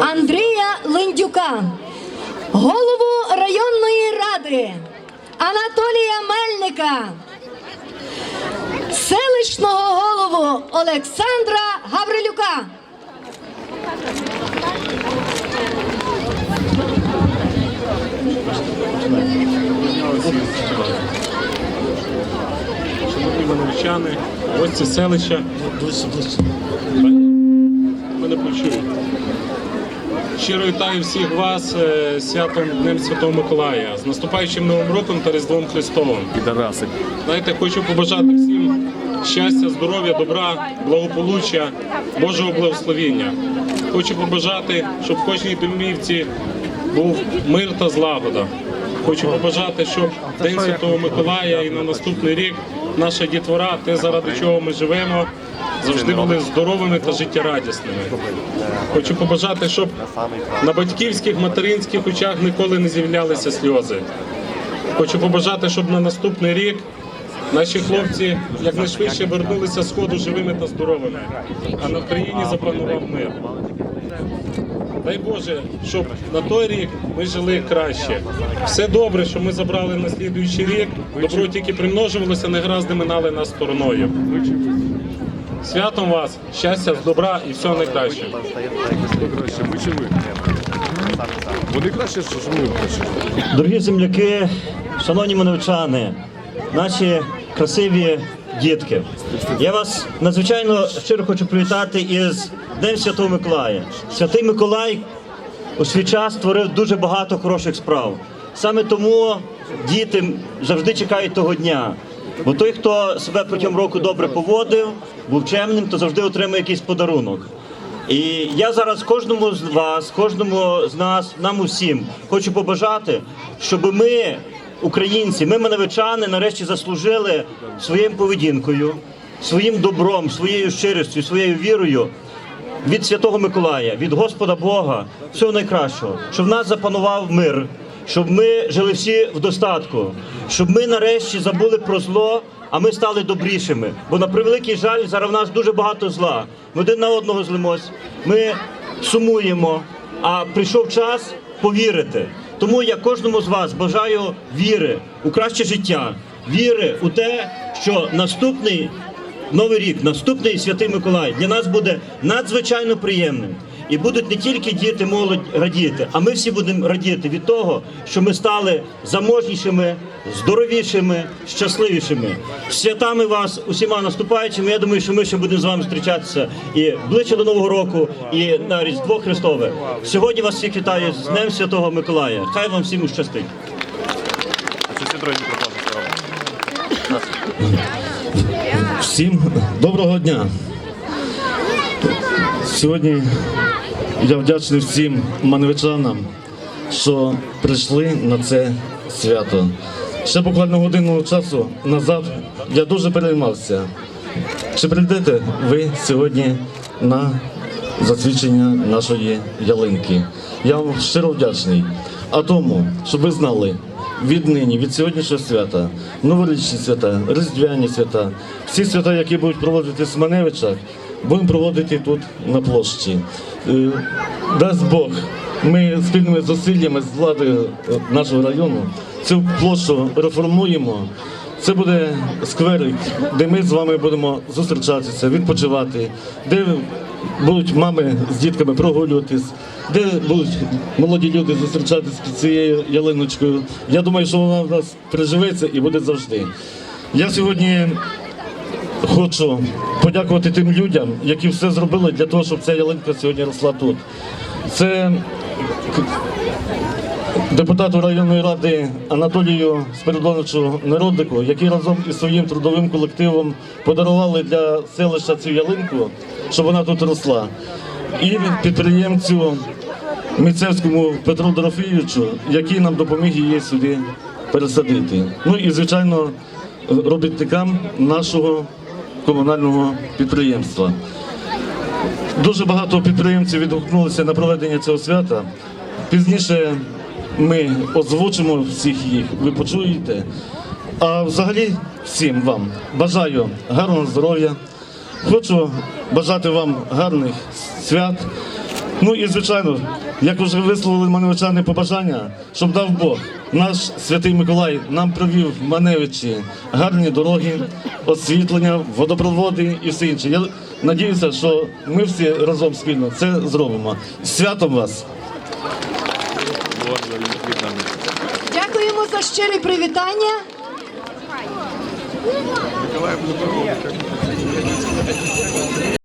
Андрія Линдюка, голову районної ради Анатолія Мельника, селищного голову Олександра Гаврилюка. Шановні мановчани, гості селища. Мене почують. Щиро вітаю всіх вас е, святом Днем Святого Миколая, з наступаючим Новим роком та Різдвом Христовим. Підараси. Знаєте, хочу побажати всім щастя, здоров'я, добра, благополуччя, Божого благословіння. Хочу побажати, щоб в кожній домівці був мир та злагода. Хочу побажати, щоб День Святого Миколая і на наступний рік наша дітвора, те, заради чого ми живемо, завжди були здоровими та життєрадісними. Хочу побажати, щоб на батьківських, материнських очах ніколи не з'являлися сльози. Хочу побажати, щоб на наступний рік наші хлопці якнайшвидше вернулися з сходу живими та здоровими, а на Україні запанував мир. Дай Боже, щоб на той рік ми жили краще. Все добре, що ми забрали на слідуючий рік. Добро тільки примножувалося, негаразди минали нас стороною. Святом вас, щастя, добра і всього найкращого. Хто краще, ми чи ви? Вони краще, що ми краще. Дорогі земляки, шановні маневчани, наші красиві дітки. Я вас надзвичайно щиро хочу привітати із Днем Святого Миколая. Святий Миколай у свій час створив дуже багато хороших справ. Саме тому діти завжди чекають того дня. Бо той, хто себе протягом року добре поводив, був чемним, то завжди отримає якийсь подарунок. І я зараз кожному з вас, кожному з нас, нам усім хочу побажати, щоб ми, українці, ми маневичани, нарешті заслужили своїм поведінкою, своїм добром, своєю щирістю, своєю вірою від Святого Миколая, від Господа Бога, всього найкращого, щоб в нас запанував мир, щоб ми жили всі в достатку, щоб ми нарешті забули про зло, а ми стали добрішими. Бо на превеликий жаль, зараз в нас дуже багато зла. Ми один на одного злимось, ми сумуємо, а прийшов час повірити. Тому я кожному з вас бажаю віри у краще життя, віри у те, що наступний Новий рік, наступний святий Миколай для нас буде надзвичайно приємним. І будуть не тільки діти, молодь радіти, а ми всі будемо радіти від того, що ми стали заможнішими, здоровішими, щасливішими. Святами вас усіма наступаючими. Я думаю, що ми ще будемо з вами зустрічатися і ближче до Нового року, і на Різдво Христове. Сьогодні вас всіх вітаю з Днем Святого Миколая. Хай вам всім щастить. Всім доброго дня. Сьогодні я вдячний всім маневичанам, що прийшли на це свято. Ще буквально годину часу назад я дуже переймався. Чи прийдете ви сьогодні на засвідчення нашої ялинки? Я вам щиро вдячний. А тому, щоб ви знали, віднині, від сьогоднішнього свята, новорічні свята, різдвяні свята, всі свята, які будуть проводитись в Маневичах, будемо проводити тут на площі. Е, Дасть Бог, ми спільними зусиллями з владою е, нашого району цю площу реформуємо. Це буде скверик, де ми з вами будемо зустрічатися, відпочивати, де будуть мами з дітками прогулюватись, де будуть молоді люди зустрічатися під цією ялиночкою. Я думаю, що вона в нас приживеться і буде завжди. Я сьогодні хочу подякувати тим людям, які все зробили для того, щоб ця ялинка сьогодні росла тут. Це депутату районної ради Анатолію Спиридоновичу Народику, який разом із своїм трудовим колективом подарували для селища цю ялинку, щоб вона тут росла. І підприємцю Міцевському Петру Дорофійовичу, який нам допоміг її сюди пересадити. Ну і звичайно робітникам нашого комунального підприємства. Дуже багато підприємців відгукнулися на проведення цього свята. Пізніше ми озвучимо всіх їх, ви почуєте. А взагалі всім вам бажаю гарного здоров'я. Хочу бажати вам гарних свят. Ну і звичайно, як вже висловили маневичани побажання, щоб дав Бог, наш святий Миколай нам провів в Маневичі гарні дороги, освітлення, водопроводи і все інше. Я надіюся, що ми всі разом спільно це зробимо. Святом вас! Дякуємо за щирі привітання.